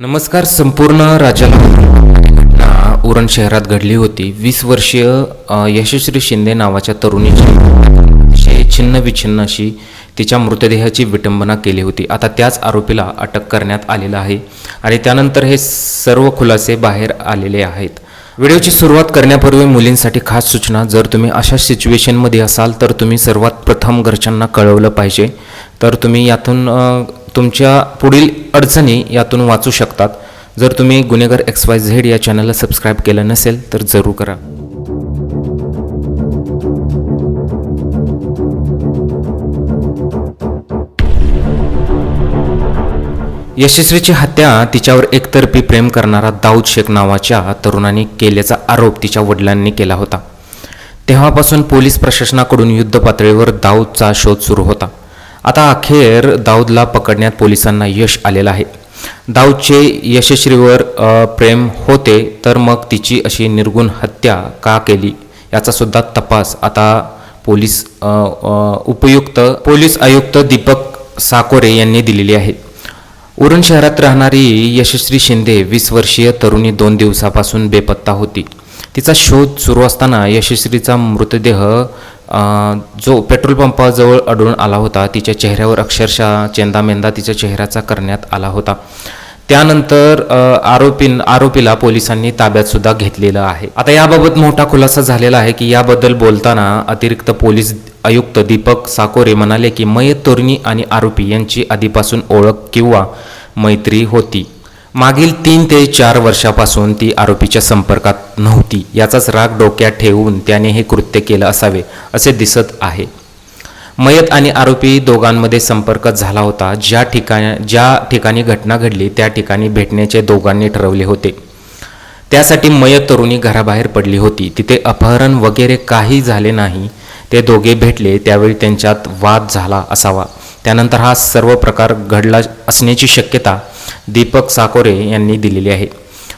नमस्कार संपूर्ण राज्याला. घटना उरण शहरात घडली होती. वीस वर्षीय यशस्वी शिंदे नावाच्या तरुणीची छिन्न विछिन्न अशी तिच्या मृतदेहाची विटंबना केली होती. आता त्याच आरोपीला अटक करण्यात आलेलं आहे आणि त्यानंतर हे सर्व खुलासे बाहेर आलेले आहेत. व्हिडिओची सुरुवात करण्यापूर्वी मुलींसाठी खास सूचना जर तुम्ही अशा सिच्युएशनमध्ये असाल तर तुम्ही सर्वात प्रथम घरच्यांना कळवलं पाहिजे. तर तुम्ही यातून तुमच्या पुढील अडचणी यातून वाचू शकतात. जर तुम्ही गुन्हेगार एक्स वाय झेड या चॅनलला सबस्क्राईब केलं नसेल तर जरूर करा. यशस्वीची हत्या तिच्यावर एकतर्फी प्रेम करणारा दाऊद शेख नावाच्या तरुणाने केल्याचा आरोप तिच्या वडिलांनी केला होता. तेव्हापासून पोलीस प्रशासनाकडून युद्ध पातळीवर दाऊदचा शोध सुरू होता. आता अखेर दाऊदला पकडण्यात पोलिसांना यश आलेलं आहे. दाऊदचे यशस्वीवर प्रेम होते तर मग तिची अशी निर्गुण हत्या का केली? याचासुद्धा तपास आता पोलीस उपयुक्त पोलीस आयुक्त दीपक साकोरे यांनी दिलेली आहे. उरण शहरात राहणारी यशस्वी शिंदे वीस वर्षीय तरुणी दोन दिवसापासून बेपत्ता होती. तिचा शोध सुरू असताना यशस्वीचा मृतदेह जो पेट्रोल पंपाजवळ आढळून आला होता तिच्या चेहऱ्यावर अक्षरशः चेंदामेंदा तिच्या चेहऱ्याचा करण्यात आला होता. त्यानंतर आरोपी आरोपीन आरोपीला पोलिसांनी ताब्यात सुद्धा घेतलेलं आहे. आता याबाबत मोठा खुलासा झालेला आहे की याबद्दल बोलताना अतिरिक्त पोलीस आयुक्त दीपक साकोरे म्हणाले की मयत तरुणी आणि आरोपी यांची आधीपासून ओळख किंवा मैत्री होती. मागील तीन ते चार वर्षापासून ती आरोपीच्या संपर्कात नव्हती. याचाच राग डोक्यात ठेवून त्याने हे कृत्य केलं असावे असे दिसत आहे. मयत आणि आरोपी दोघांमध्ये संपर्क झाला होता. ज्या ठिकाणी ज्या ठिकाणी घटना घडली त्या ठिकाणी भेटण्याचे दोघांनी ठरवले होते. त्यासाठी मयत तरुणी घराबाहेर पडली होती. तिथे अपहरण वगैरे काही झाले नाही. ते दोघे भेटले त्यावेळी त्यांच्यात वाद झाला असावा. त्यानंतर हा सर्व प्रकार घडला असण्याची शक्यता दीपक साकोरे यांनी दिलेली आहे.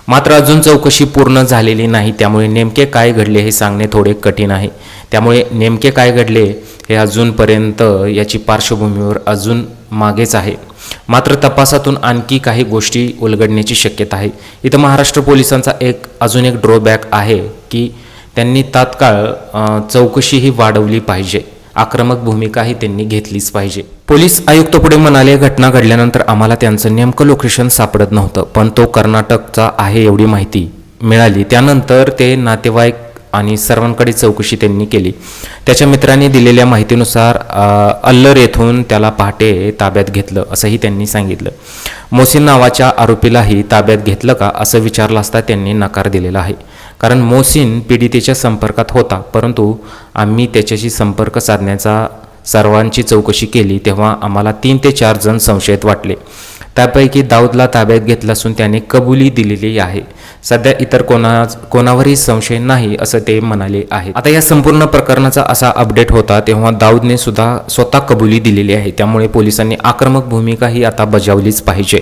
मात्र अजून चौकशी पूर्ण झालेली नाही त्यामुळे नेमके काय घडले हे सांगणे थोडे कठीण आहे. त्यामुळे नेमके काय घडले हे अजूनपर्यंत याची पार्श्वभूमीवर अजून मागेच आहे. मात्र तपासातून आणखी काही गोष्टी उलगडण्याची शक्यता आहे. इथं महाराष्ट्र पोलिसांचा एक अजून एक ड्रॉबॅक आहे की त्यांनी तात्काळ चौकशी चौकशीही वाढवली पाहिजे. आक्रमक भूमिकाही त्यांनी घेतलीच पाहिजे. पोलीस आयुक्त पुढे म्हणाले घटना घडल्यानंतर आम्हाला त्यांचं नेमकं लोकेशन सापडत नव्हतं पण तो कर्नाटकचा आहे एवढी माहिती मिळाली. त्यानंतर ते नातेवाईक आणि सर्वांकडे चौकशी त्यांनी केली. त्याच्या मित्रांनी दिलेल्या माहितीनुसार अल्लर येथून त्याला पहाटे ताब्यात घेतलं असंही त्यांनी सांगितलं. मोसिन नावाच्या आरोपीलाही ताब्यात घेतलं का असं विचारलं असता त्यांनी नकार दिलेला आहे. कारण मोसिन पीडितेच्या संपर्कात होता परंतु आम्ही त्याच्याशी संपर्क साधण्याचा सर्वांची चौकशी केली तेव्हा आम्हाला तीन ते चार जण संशयित वाटले. त्यापैकी दाऊदला ताब्यात घेतलं असून त्याने कबुली दिलेली आहे. सध्या इतर कोणा कोणावरही संशय नाही असं ते म्हणाले आहे. आता या संपूर्ण प्रकरणाचा असा अपडेट होता तेव्हा दाऊदने सुद्धा स्वतः कबुली दिलेली आहे. त्यामुळे पोलिसांनी आक्रमक भूमिका ही आता बजावलीच पाहिजे.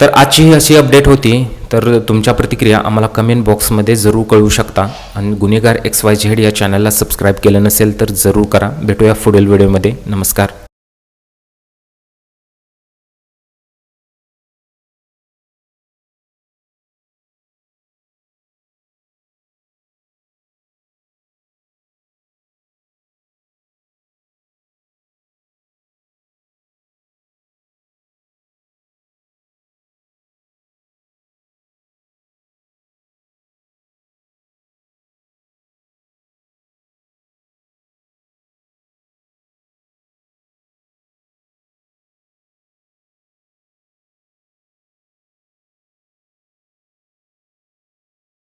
तर आजची ही अशी अपडेट होती. तर तुमच्या प्रतिक्रिया आम्हाला कमेंट बॉक्समध्ये जरूर कळवू शकता. आणि गुन्हेगार एक्स वाय झेड या चॅनलला सबस्क्राईब केलं नसेल तर जरूर करा. भेटूया पुढील व्हिडिओमध्ये नमस्कार.